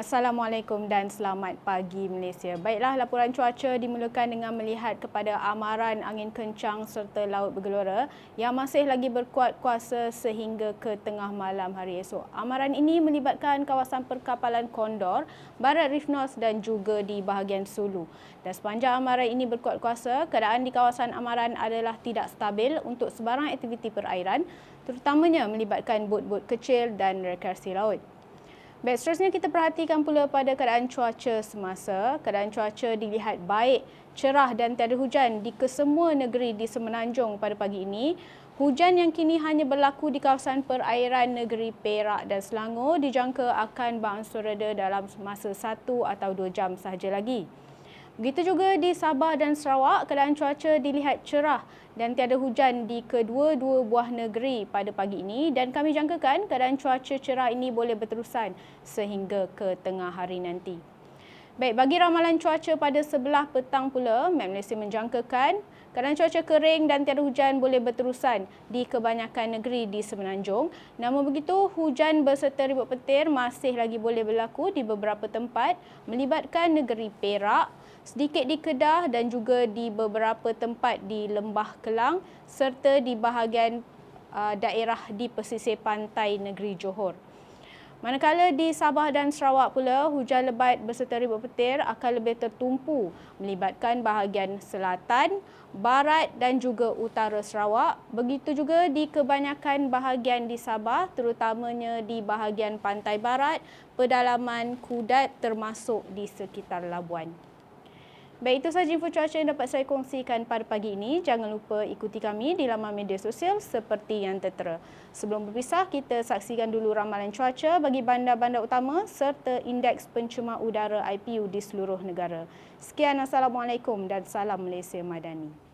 Assalamualaikum dan selamat pagi Malaysia. Baiklah, laporan cuaca dimulakan dengan melihat kepada amaran angin kencang serta laut bergelora yang masih lagi berkuat kuasa sehingga ke tengah malam hari esok. Amaran ini melibatkan kawasan perkapalan Kondor, Barat North dan juga di bahagian Sulu. Dan sepanjang amaran ini berkuat kuasa, keadaan di kawasan amaran adalah tidak stabil untuk sebarang aktiviti perairan, terutamanya melibatkan bot-bot kecil dan rekreasi laut. Baik, seterusnya kita perhatikan pula pada keadaan cuaca semasa. Keadaan cuaca dilihat baik, cerah dan tiada hujan di kesemua negeri di Semenanjung pada pagi ini. Hujan yang kini hanya berlaku di kawasan perairan negeri Perak dan Selangor dijangka akan berangsur reda dalam masa satu atau dua jam sahaja lagi. Begitu juga di Sabah dan Sarawak, keadaan cuaca dilihat cerah dan tiada hujan di kedua-dua buah negeri pada pagi ini dan kami jangkakan keadaan cuaca cerah ini boleh berterusan sehingga ke tengah hari nanti. Baik, bagi ramalan cuaca pada sebelah petang pula, Met Malaysia menjangkakan keadaan cuaca kering dan tiada hujan boleh berterusan di kebanyakan negeri di Semenanjung. Namun begitu, hujan berserta ribut petir masih lagi boleh berlaku di beberapa tempat melibatkan negeri Perak, sedikit di Kedah dan juga di beberapa tempat di Lembah Kelang serta di bahagian uh, daerah di pesisir pantai negeri Johor. Manakala di Sabah dan Sarawak pula, hujan lebat berserta ribut petir akan lebih tertumpu melibatkan bahagian selatan, barat dan juga utara Sarawak. Begitu juga di kebanyakan bahagian di Sabah, terutamanya di bahagian pantai barat, pedalaman Kudat termasuk di sekitar Labuan. Baik, itu sahaja info cuaca yang dapat saya kongsikan pada pagi ini. Jangan lupa ikuti kami di laman media sosial seperti yang tertera. Sebelum berpisah, kita saksikan dulu ramalan cuaca bagi bandar-bandar utama serta indeks pencemar udara IPU di seluruh negara. Sekian, Assalamualaikum dan salam Malaysia Madani.